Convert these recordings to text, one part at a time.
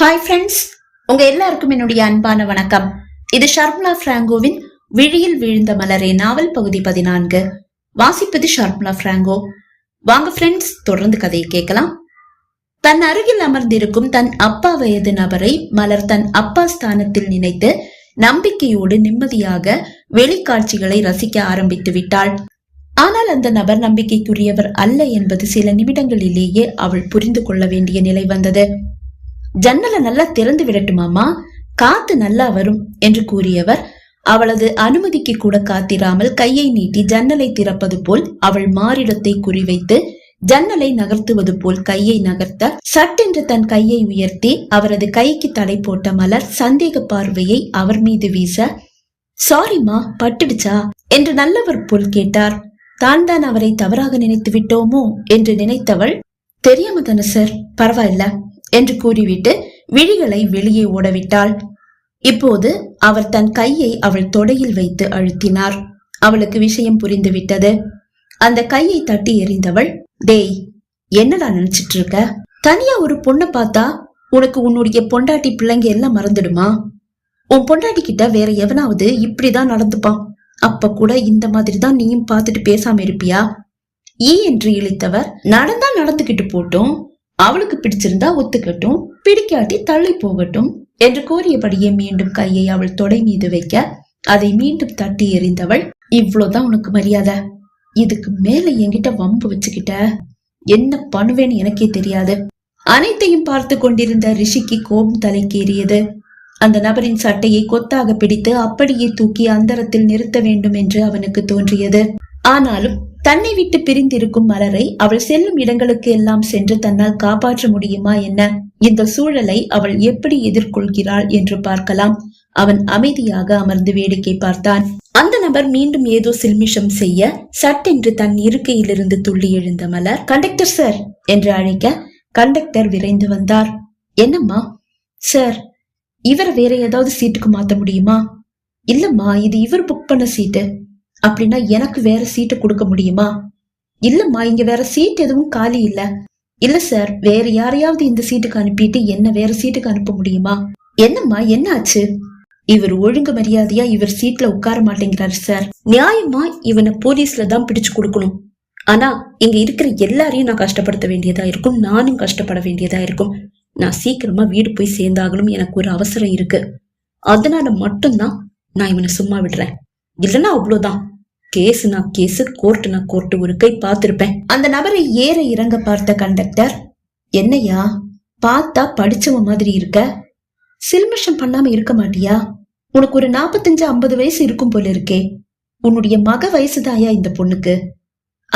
Hi friends உங்க எல்லாருக்கும் என்னுடைய அன்பான வணக்கம். இது ஷர்மிளா பிராங்கோவின் விழியில் விழுந்த மலரே நாவல் பகுதி பதினான்கு. வாசிப்பது ஷர்மிளா பிராங்கோ. வாங்க ஃப்ரெண்ட்ஸ் தொடர்ந்து கதையை கேட்கலாம். தன் அருகில் அமர்ந்திருக்கும் தன் அப்பா வயது நபரை மலர் தன் அப்பா ஸ்தானத்தில் நினைத்து நம்பிக்கையோடு நிம்மதியாக வெளிக்காட்சிகளை ரசிக்க ஆரம்பித்து விட்டாள். ஆனால் அந்த நபர் நம்பிக்கைக்குரியவர் அல்ல என்பது சில நிமிடங்களிலேயே அவள் புரிந்து கொள்ள வேண்டிய நிலை வந்தது. ஜன்னலை நல்லா திறந்து விடட்டுமாமா காத்து நல்லா வரும் என்று கூறியவர். அவளது அனுமதிக்கு கூட காத்திராமல் கையை நீட்டி ஜன்னலை திறப்பது போல் அவள் மாறிடத்தை குறிவைத்து ஜன்னலை நகர்த்துவது போல் கையை நகர்த்த சட்டென்று தன் கையை உயர்த்தி அவரது கைக்கு தடை போட்ட மலர் சந்தேக பார்வையை அவர் மீது வீச சாரிம்மா பட்டுடுச்சா? என்று நல்லவர் போல் கேட்டார். தான் தான் அவரை தவறாக நினைத்து விட்டோமோ? என்று நினைத்தவள் தெரியாம தானே சார் பரவாயில்ல. என்று கூறிவிட்டு விழிகளை வெளியே ஓடவிட்டாள். இப்போது அவர் தன் கையை அவள் தொடையில் வைத்து அழுத்தினார். அவளுக்கு விஷயம் புரிந்துவிட்டது. அந்த கையை தட்டி எறிந்தவள் டேய் என்னடா நினைச்சிட்டு இருக்க தனியா ஒரு பொண்ணை பார்த்தா உனக்கு உன்னுடைய பொண்டாட்டி பிள்ளைங்க எல்லாம் மறந்துடுமா? உன் பொண்டாட்டி கிட்ட வேற எவனாவது இப்படிதான் நடந்துப்பான். அப்ப கூட இந்த மாதிரி தான் நீயும் பார்த்துட்டு பேசாம இருப்பியா? ஈ என்று இழித்தவர் நடந்தா நடந்துகிட்டு போட்டும். அவளுக்கு பிடிச்சிருந்தா ஒத்துக்கட்டும் பிடிக்காட்டி தள்ளி போகட்டும் என்று கூறியபடியே மீண்டும் கையை அவள் தொடை மீது வைக்க அதை மீண்டும் தட்டி எறிந்தவள் இவ்வளவுதான் உனக்கு மரியாதை. இதுக்கு மேல என்கிட்ட வம்பு வச்சுக்கிட்ட. என்ன பண்ணுவேன்னு எனக்கே தெரியாது. அனைத்தையும் பார்த்து கொண்டிருந்த ரிஷிக்கு கோபம் தலைக்கேறியது. அந்த நபரின் சட்டையை கொத்தாக பிடித்து அப்படியே தூக்கி அந்தரத்தில் நிறுத்த வேண்டும் என்று அவனுக்கு தோன்றியது. ஆனாலும் தன்னை விட்டு பிரிந்திருக்கும் மலரை அவள் செல்லும் இடங்களுக்கு எல்லாம் சென்று தன்னால் காப்பாற்ற முடியுமா என்ன? இந்த சூழலை அவள் எப்படி எதிர்கொள்கிறாள் என்று பார்க்கலாம். அவன் அமைதியாக அமர்ந்து வேடிக்கை பார்த்தான். அந்த நபர் மீண்டும் ஏதோ சில்மிஷம் செய்ய சட்டென்று தன் இருக்கையிலிருந்து துள்ளி எழுந்த மலர் கண்டக்டர் சார் என்று அழைக்க கண்டக்டர் விரைந்து வந்தார். என்னம்மா? சார் இவரை வேற ஏதாவது சீட்டுக்கு மாத்த முடியுமா? இல்லம்மா இது இவர் புக் பண்ண சீட்டு. அப்படின்னா எனக்கு வேற சீட்டு கொடுக்க முடியுமா? இல்லம்மா இங்க வேற சீட் எதுவும் காலி இல்ல. இல்ல சார் வேற யாரையாவது இந்த சீட்டுக்கு அனுப்பிட்டு என்ன வேற சீட்டுக்கு அனுப்ப முடியுமா? என்னம்மா என்ன ஆச்சு? இவர் ஒழுங்கு மரியாதையா இவர் சீட்ல உட்கார மாட்டேங்கிறாரு சார் நியாயமா இவனை போலீஸ்ல தான் பிடிச்சு கொடுக்கணும். ஆனா இங்க இருக்கிற எல்லாரையும் நான் கஷ்டப்படுத்த வேண்டியதா இருக்கும். நானும் கஷ்டப்பட வேண்டியதா இருக்கும். நான் சீக்கிரமா வீடு போய் சேர்ந்தாகணும். எனக்கு ஒரு அவசரம் இருக்கு. அதனால மட்டும்தான் நான் இவனை சும்மா விடுறேன். இல்லைன்னா அவ்வளோதான் கேஸ்னா கேஸு கோர்ட்டுனா கோர்ட்டு ஒரு கை பார்த்திருப்பேன். அந்த நபரை ஏற இறங்க பார்த்த கண்டக்டர் என்னையா பார்த்தா படிச்சவன் மாதிரி இருக்க? சில்மிஷம் பண்ணாம இருக்க மாட்டியா? உனக்கு ஒரு நாப்பத்தஞ்சு ஐம்பது வயசு இருக்கும் போல இருக்கே. உன்னுடைய மக வயசுதாயா இந்த பொண்ணுக்கு?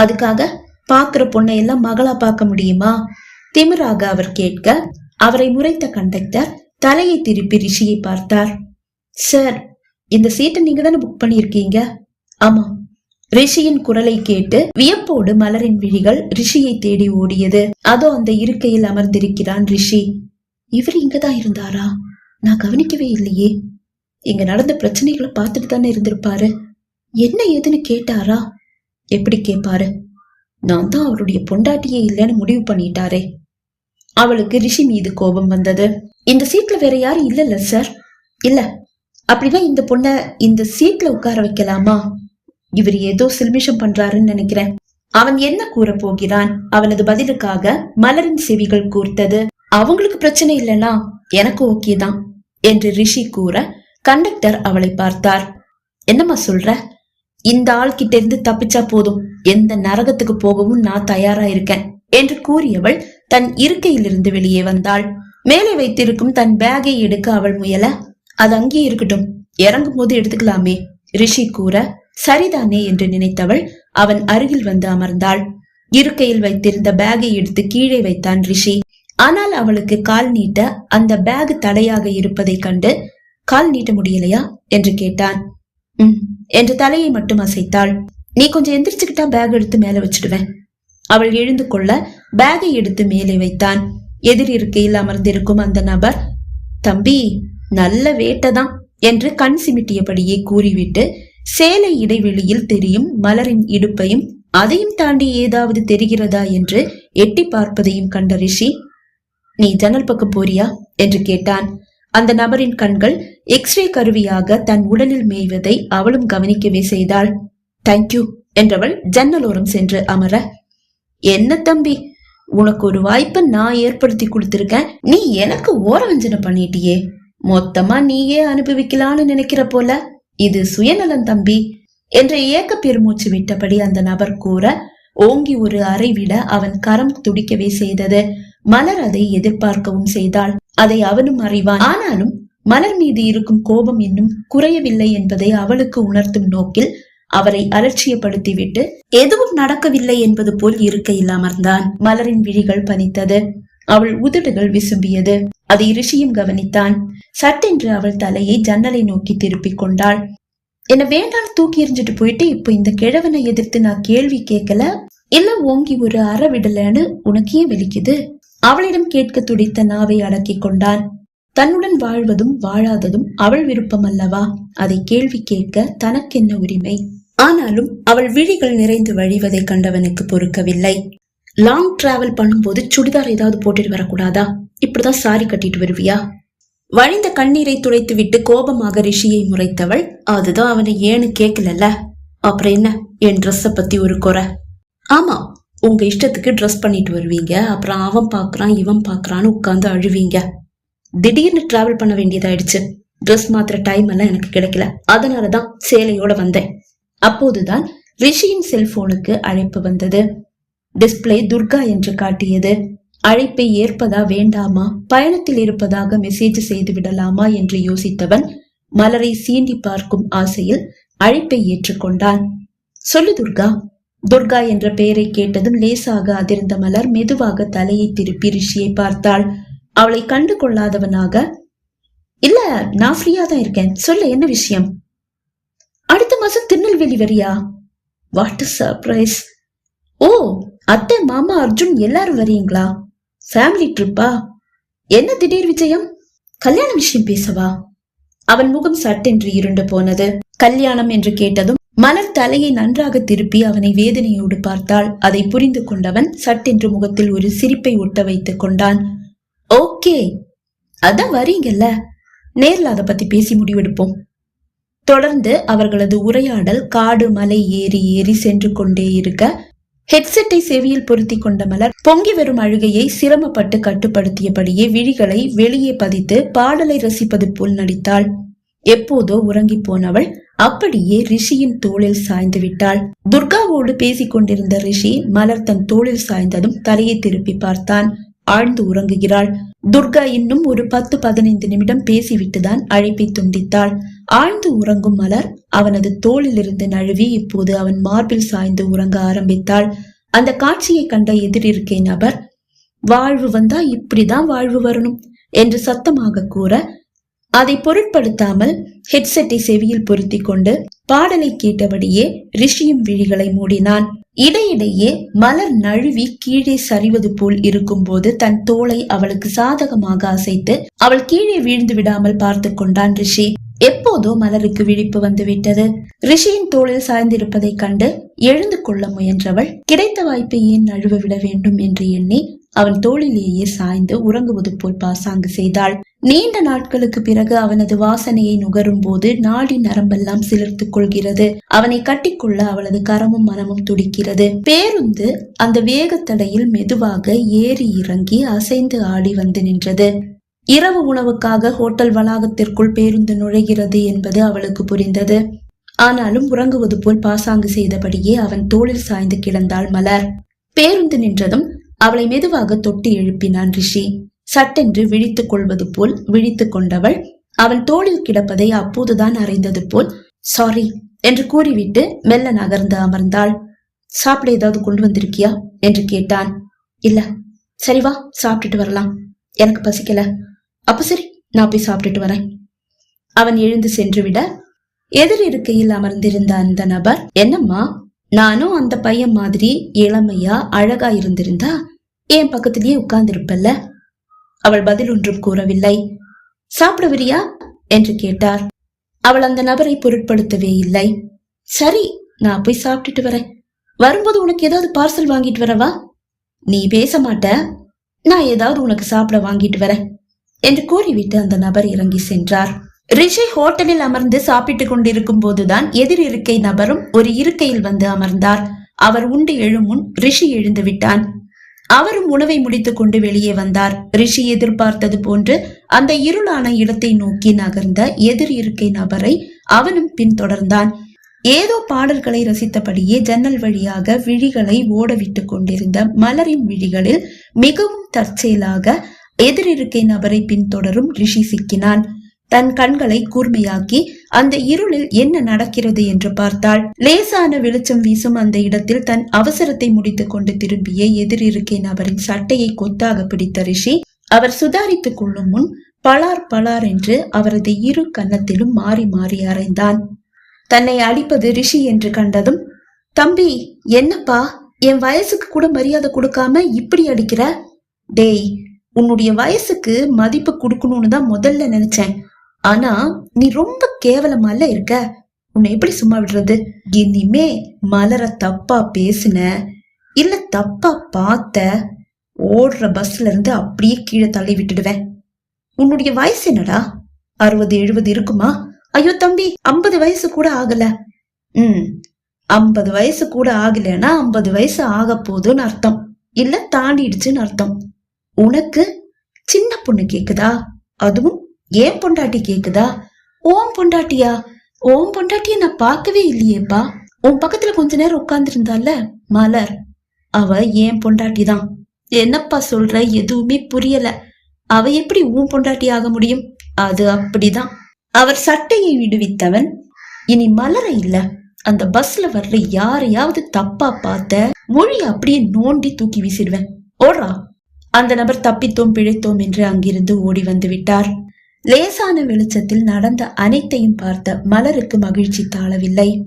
அதுக்காக பாக்குற பொண்ணை எல்லாம் மகளா பார்க்க முடியுமா? திமிராக அவர் கேட்க அவரை முறைத்த கண்டக்டர் தலையை திருப்பி ரிஷியை பார்த்தார். சார் இந்த சீட்டை நீங்க தானே புக் பண்ணியிருக்கீங்க? ஆமா. ரிஷியின் குரலை கேட்டு வியப்போடு மலரின் விழிகள் ரிஷியை தேடி ஓடியது. அதோ அந்த இருக்கையில் அமர்ந்திருக்கிறான் ரிஷி. இவர் இங்கதான் இருந்தாரா? நான் கவனிக்கவே இல்லையே. இங்க நடந்த பிரச்சனைகளை பார்த்துட்டு தானே இருந்திருப்பாரு. என்ன ஏதுன்னு கேட்டாரா? எப்படி கேட்பாரு நான் தான் அவருடைய பொண்டாட்டியே இல்லைன்னு முடிவு பண்ணிட்டாரே. அவளுக்கு ரிஷி மீது கோபம் வந்தது. இந்த சீட்ல வேற யாரும் இல்லல்ல சார். இல்ல அப்படின்னா இந்த பொண்ண இந்த சீட்ல உட்கார வைக்கலாமா? இவர் ஏதோ சில்மிஷம் பண்றாருன்னு நினைக்கிறேன். அவன் என்ன கூற போகிறான்? அவனது பதிலுக்காக மலரின் செவிகள் கூர்த்தது. அவங்களுக்கு பிரச்சனை இல்லனா எனக்கு ஓகே தான் என்று ரிஷி கூற கண்டக்டர் அவளை பார்த்தார். என்னம்மா சொல்ற? இந்த ஆள் கிட்ட இருந்து தப்பிச்சா போதும். எந்த நரகத்துக்கு போகவும் நான் தயாரா இருக்கேன் என்று கூறியவள் தன் இருக்கையிலிருந்து வெளியே வந்தாள். மேலே வைத்திருக்கும் தன் பேக்கை எடுக்க அவள் முயல அது அங்கே இருக்கட்டும். இறங்கும் போது எடுத்துக்கலாமே. ரிஷி கூற சரிதானே என்று நினைத்தவள் அவன் அருகில் வந்து அமர்ந்தாள். இருக்கையில் வைத்திருந்த பேகை எடுத்து கீழே வைத்தான் ரிஷி. ஆனால் அவளுக்கு கால் நீட்ட அந்த பேக் தடையாக இருப்பதை கண்டு கால் நீட்ட முடியலையா? என்று கேட்டான். உம் என்று தலையை மட்டும் அசைத்தாள். நீ கொஞ்சம் எந்திரிச்சுக்கிட்டா பேக் எடுத்து மேல வச்சிடுவேன். அவள் எழுந்து கொள்ள பேகை எடுத்து மேலே வைத்தான். எதிர் இருக்கையில் அமர்ந்திருக்கும் அந்த நபர் தம்பி நல்ல வேட்டைதான் என்று கண் சிமிட்டியபடியே கூறிவிட்டு சேலை இடைவெளியில் தெரியும் மலரின் இடுப்பையும் அதையும் தாண்டி ஏதாவது தெரிகிறதா என்று எட்டி பார்ப்பதையும் கண்ட ரிஷி நீ ஜன்னல் பக்கம் போறியா? என்று கேட்டான். அந்த நபரின் கண்கள் எக்ஸ்ரே கருவியாக தன் உடலில் மேய்வதை அவளும் கவனிக்கவே செய்தாள். தேங்க்யூ என்றவள் ஜன்னலோரம் சென்று அமர என்ன தம்பி உனக்கு ஒரு வாய்ப்பை நான் ஏற்படுத்தி கொடுத்திருக்கேன். நீ எனக்கு ஓரவஞ்சனை பண்ணிட்டியே. மொத்தமா நீயே அனுபவிக்கலாம்னு நினைக்கிற போல இது சுயநலம் தம்பி என்ற ஏக்க பெருமூச்சு விட்டபடி அந்த நபர் கூற ஓங்கி ஒரு அறை விட அவன் கரம் துடிக்கவே செய்தது. மலர் அதை எதிர்பார்க்கவும் செய்தாள். அதை அவனும் அறிவான். ஆனாலும் மலர் மீது இருக்கும் கோபம் இன்னும் குறையவில்லை என்பதை அவளுக்கு உணர்த்தும் நோக்கில் அவரை அலட்சியப்படுத்திவிட்டு எதுவும் நடக்கவில்லை என்பது போல் இருக்கையில் அமர்ந்தான். மலரின் விழிகள் பனித்தது. அவள் உதடுகள் விசும்பியது. அதை ரிஷியும் கவனித்தான். சட்டென்று அவள் தலையை ஜன்னலை நோக்கி திருப்பிக் கொண்டாள். என்ன வேண்டாம் தூக்கி எறிஞ்சிட்டு போயிட்டு இப்போ இந்த கிழவனை எதிர்த்து நான் கேள்வி கேட்கல. இல்ல ஓங்கி ஒரு அற விடலன்னு உனக்கே வெளிக்குது அவளிடம் கேட்க துடித்த நாவை அடக்கிக் கொண்டான். தன்னுடன் வாழ்வதும் வாழாததும் அவள் விருப்பம் அல்லவா? அதை கேள்வி கேட்க தனக்கென்ன உரிமை? ஆனாலும் அவள் விழிகள் நிறைந்து வழிவதை கண்டவனுக்கு பொறுக்கவில்லை. லாங் டிராவல் பண்ணும்போது சுடிதார் ஏதாவது போட்டுட்டு வரக்கூடாதா? இப்படிதான் சாரி கட்டிட்டு வருவியா? வழிந்த கண்ணீரை துடைத்து விட்டு கோபமாக ரிஷியை முறைத்தவள் அதுதான் அவனை ஏன்னு கேட்கலல்ல? அப்புறம் என்ன? என் ட்ரெஸ்ஸ பத்தி ஒரு குறை. ஆமா உங்க இஷ்டத்துக்கு ட்ரெஸ் பண்ணிட்டு வருவீங்க. அப்புறம் அவன் பாக்குறான் இவன் பாக்குறான்னு உட்காந்து அழுவீங்க. திடீர்னு டிராவல் பண்ண வேண்டியதாயிடுச்சு. ட்ரெஸ் மாத்திர டைம் எல்லாம் எனக்கு கிடைக்கல. அதனாலதான் சேலையோட வந்தேன். அப்போதுதான் ரிஷியின் செல்போனுக்கு அழைப்பு வந்தது. டிஸ்பிளே துர்கா என்று காட்டியது. அழைப்பை ஏற்பதா வேண்டாமா? பயணத்தில் இருப்பதாக மெசேஜ் செய்து விடலாமா என்று யோசித்தவன் மலரை சீண்டி பார்க்கும் ஆசையில் அழைப்பை ஏற்றுக்கொண்டான். சொல்லு துர்கா. துர்கா என்ற பெயரை கேட்டதும் லேசாக அதிர்ந்த மலர் மெதுவாக தலையை திருப்பி ரிஷியை பார்த்தாள். அவளை கண்டு கொள்ளாதவனாக இல்ல நான் ஃப்ரீயா தான் இருக்கேன். சொல்ல என்ன விஷயம்? அடுத்த மாசம் திருநெல்வேலி வரியா? வாட் சர்ப்ரைஸ் ஓ அத்தை மாமா அர்ஜுன் எல்லாரும் வரீங்களா ஃபேமிலி ட்ரிப்பா என்ன திடீர் விஜயம்? கல்யாண விஷயம் பேசவா? அவன் முகம் சட்டென்று இருண்டு போனது. கல்யாணம் என்று கேட்டதும் மலர் தலையை நன்றாக திருப்பி அவனை வேதனையோடு பார்த்தாள். அதை புரிந்து கொண்டவன் சட்டென்று முகத்தில் ஒரு சிரிப்பை ஒட்ட வைத்துக் கொண்டான். ஓகே. அதான் வரீங்கல்ல. நேர்ல அதை பத்தி பேசி முடிவெடுப்போம். தொடர்ந்து அவர்களது உரையாடல் காடு மலை ஏறி ஏறி சென்று கொண்டே இருக்க ஹெட்செட்டை செவியில் பொருத்தி கொண்ட மலர் பொங்கி வரும் அழுகையை சிரமப்பட்டு கட்டுப்படுத்தியபடியே விழிகளை வெளியே பதித்து பாடலை ரசிப்பது போல் நடித்தாள். எப்போதோ உறங்கி போனவள் அப்படியே ரிஷியின் தோளில் சாய்ந்து விட்டாள். துர்காவோடு பேசிக் கொண்டிருந்த ரிஷி மலர் தன் தோளில் சாய்ந்ததும் தலையை திருப்பி பார்த்தான். ஆழ்ந்து உறங்குகிறாள். துர்கா இன்னும் ஒரு பத்து பதினைந்து நிமிடம் பேசிவிட்டுதான் அழைப்பை துண்டித்தாள். ஆழ்ந்து உறங்கும் மலர் அவனது தோளிலிருந்து நழுவி இப்போது அவன் மார்பில் சாய்ந்து உறங்க ஆரம்பித்தாள். அந்த காட்சியை கண்ட எதிரிருக்கே நபர் வாழ்வு வந்தா இப்படிதான் வாழ்வு வரணும் என்று சத்தமாக கூற அதை பொருட்படுத்தாமல் ஹெட்செட்டை செவியில் பொருத்தி கொண்டு பாடலை கேட்டபடியே ரிஷியும் விழிகளை மூடினான். இடையிடையே மலர் நழுவி கீழே சரிவது போல் இருக்கும்போது தன் தோளை அவளுக்கு சாதகமாக அசைத்து அவள் கீழே வீழ்ந்து விடாமல் பார்த்து கொண்டான் ரிஷி. எப்போதோ மலருக்கு விழிப்பு வந்துவிட்டது ரிஷியின் தோளில் சாய்ந்திருப்பதைக் கண்டு எழுந்து கொள்ள முயன்றவள் கிடைத்த வாய்ப்பை ஏன் நழுவ விட வேண்டும் என்று எண்ணி அவன் தோளிலேயே சாய்ந்து உறங்குவது போல் பாசாங்கு செய்தாள். நீண்ட நாட்களுக்கு பிறகு அவனது வாசனையை நுகரும் போது நாடி நரம்பெல்லாம் சிலிர்த்து கொள்கிறது. அவனை கட்டிக்கொள்ள அவளது கரமும் மனமும் துடிக்கிறது. பேருந்து அந்த வேகத்தடையில் மெதுவாக ஏறி இறங்கி அசைந்து ஆடி வந்து நின்றது. இரவு உணவுக்காக ஹோட்டல் வளாகத்திற்குள் பேருந்து நுழைகிறது என்பது அவளுக்கு புரிந்தது. ஆனாலும் உறங்குவது போல் பாசாங்கு செய்தபடியே அவன் தோளில் சாய்ந்து கிடந்தாள் மலர். பேருந்து நின்றதும் அவளை மெதுவாக தொட்டி எழுப்பினான் ரிஷி. சட்டென்று விழித்துக் கொள்வது போல் விழித்துக் கொண்டவள் அவன் தோளில் கிடப்பதை அப்போதுதான் அறிந்தது போல் சாரி என்று கூறிவிட்டு மெல்ல நகர்ந்து அமர்ந்தாள். சாப்பிட ஏதாவது கொண்டு வந்திருக்கியா? என்று கேட்டான். இல்ல. சரி வா சாப்பிட்டுட்டு வரலாம். எனக்கு பசிக்கல. அப்ப சரி நான் போய் சாப்பிட்டுட்டு வரேன். அவன் எழுந்து சென்று விட எதிர் இருக்கையில் அமர்ந்திருந்த அந்த நபர் என்னம்மா நானும் அந்த பையன் மாதிரி இளமையா அழகா இருந்திருந்தா என் பக்கத்திலேயே உட்கார்ந்திருப்பல்ல? அவள் பதில் ஒன்றும் கூறவில்லை. சாப்பிட வரியா என்று கேட்டார். அவள் அந்த நபரை பொருட்படுத்தவே இல்லை. சரி நான் போய் சாப்பிட்டுட்டு வரேன். வரும்போது உனக்கு ஏதாவது பார்சல் வாங்கிட்டு வரவா? நீ பேச மாட்ட. நான் ஏதாவது உனக்கு சாப்பிட வாங்கிட்டு வரேன் என்று கூறிவிட்டு அந்த நபர் இறங்கி சென்றார். ரிஷி ஹோட்டலில் அமர்ந்து சாப்பிட்டுக் கொண்டிருக்கும் போதுதான் எதிர் இருக்கை நபரும் ஒரு இருக்கையில் வந்து அமர்ந்தார். அவர் உண்டு எழும் முன் ரிஷி எழுந்து விட்டான். அவரும் உணவை முடித்துக் கொண்டு வெளியே வந்தார். ரிஷி எதிர்பார்த்தது போன்று அந்த இருளான இடத்தை நோக்கி நகர்ந்த எதிர் இருக்கை நபரை அவனும் பின்தொடர்ந்தான். ஏதோ பாடல்களை ரசித்தபடியே ஜன்னல் வழியாக விழிகளை ஓடவிட்டுக் கொண்டிருந்த மலரின் விழிகளில் மிகவும் தற்செயலாக எதிரிருக்கை நபரை பின்தொடரும் ரிஷி சிக்கினான். தன் கண்களை கூர்மையாக்கி அந்த இருளில் என்ன நடக்கிறது என்று பார்த்தாள். லேசான வெளிச்சம் வீசும் அந்த இடத்தில் தன் அவசரத்தை முடித்துக் கொண்டு திரும்பிய எதிரிருக்கை நபரின் சட்டையை கொத்தாக பிடித்த ரிஷி அவர் சுதாரித்துக் கொள்ளும் முன் பலார் பலார் என்று அவரது இரு கன்னத்திலும் மாறி மாறி அறைந்தான். தன்னை அடிப்பது ரிஷி என்று கண்டதும் தம்பி என்னப்பா? என் வயசுக்கு கூட மரியாதை கொடுக்காம இப்படி அடிக்கிற? டேய் உன்னுடைய வயசுக்கு மதிப்பு கொடுக்கணும்னு தான் முதல்ல நினைச்சேன். ஆனா நீ ரொம்ப கேவலமால இருக்க. உன்னை எப்படி சும்மா விடுறது? இனிமே மலர தப்பா பேசின இல்ல தப்பா பார்த்த ஓடுற பஸ்ல இருந்து அப்படியே கீழே தள்ளி விட்டுடுவேன். உன்னுடைய வயசு என்னடா? அறுபது எழுபது இருக்குமா? ஐயோ தம்பி ஐம்பது வயசு கூட ஆகல. ம் ஐம்பது வயசு கூட ஆகலைன்னா ஐம்பது வயசு ஆக போகுதுன்னு அர்த்தம். இல்ல தாண்டிடுச்சுன்னு அர்த்தம். உனக்கு சின்ன பொண்ணு கேக்குதா? அதுவும் ஏன் பொண்டாட்டி கேக்குதா? ஓம் பொண்டாட்டியா? ஓம் பொண்டாட்டிய நான் பார்க்கவே இல்லையேப்பா. உன் பக்கத்துல கொஞ்ச நேரம் உட்கார்ந்துருந்தால மலர். அவ ஏன் பொண்டாட்டி தான் என்னப்பா சொல்ற? எதுவுமே புரியல. அவ எப்படி உன் பொண்டாட்டி ஆக முடியும்? அது அப்படிதான். அவர் சட்டையை விடுவித்தவன். இனி மலர இல்ல. அந்த பஸ்ல வர்ற யாரையாவது தப்பா பார்த்த மொழி அப்படியே நோண்டி தூக்கி வீசிடுவேன். ஓடுறா. அந்த நபர் தப்பித்தோம் பிழைத்தோம் என்று அங்கிருந்து ஓடி வந்து விட்டார். லேசான வெளிச்சத்தில் நடந்த அனைத்தையும் பார்த்த மலருக்கு மகிழ்ச்சி தாழவில்லை.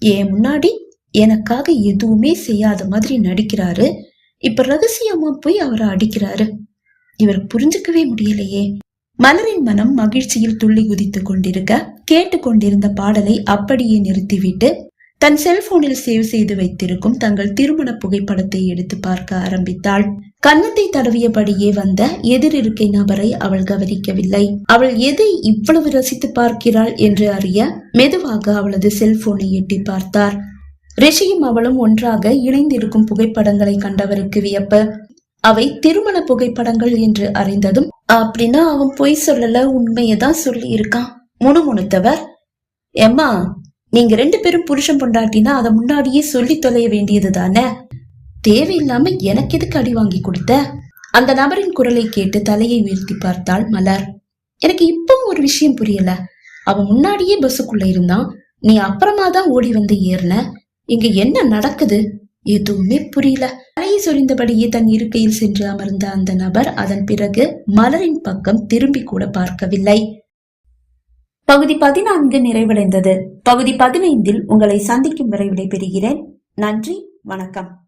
ஏன் முன்னாடி? எனக்காக எதுவுமே செய்யாத மாதிரி நடிக்கிறாரு. இப்ப ரகசியமா போய் அவரை அடிக்கிறாரு. இவர் புரிஞ்சுக்கவே முடியலையே. மலரின் மனம் மகிழ்ச்சியில் துள்ளி குதித்துக் கொண்டிருக்க கேட்டுக்கொண்டிருந்த பாடலை அப்படியே நிறுத்திவிட்டு தன் செல்போனில் சேவ் செய்து வைத்திருக்கும் தங்கள் திருமண புகைப்படத்தை எடுத்து பார்க்க ஆரம்பித்தாள். கன்னத்தை தடவியபடியே வந்த எதிரிருக்கை நபரை அவள் கவனிக்கவில்லை. அவள் எதை இவ்வளவு ரசித்து பார்க்கிறாள் என்று அறிய மெதுவாக அவளது செல்போனை எட்டி பார்த்தார். ரிஷியும் அவளும் ஒன்றாக இணைந்திருக்கும் புகைப்படங்களை கண்டவருக்கு வியப்பு. அவை திருமண புகைப்படங்கள் என்று அறிந்ததும் அப்படின்னா அவன் பொய் சொல்லல உண்மையதான் சொல்லி இருக்கான் முணுமுணுத்தவர். எம்மா நீங்க ரெண்டு பேரும் புருஷன் பொண்டாட்டினா அதை முன்னாடியே சொல்லி தொலைய வேண்டியது தானே? தேவையில்லாம எனக்கு எதுக்கு அடி வாங்கி கொடுத்த? அந்த நபரின் குரலை கேட்டு தலையை உயர்த்தி பார்த்தாள் மலர். எனக்கு இப்பவும் ஒரு விஷயம் புரியல. அவன் முன்னாடியே பஸ்ஸுக்குள்ள இருந்தான். நீ அப்புறமா தான் ஓடி வந்து ஏறின. இங்க என்ன நடக்குது? எதுவுமே புரியல. தலையை சொரிந்தபடியே தன் இருக்கையில் சென்று அமர்ந்த அந்த நபர் அதன் பிறகு மலரின் பக்கம் திரும்பி கூட பார்க்கவில்லை. பகுதி பதினான்கு நிறைவடைந்தது. பகுதி பதினைந்தில் உங்களை சந்திக்கும் வரை விடைபெறுகிறேன். நன்றி வணக்கம்.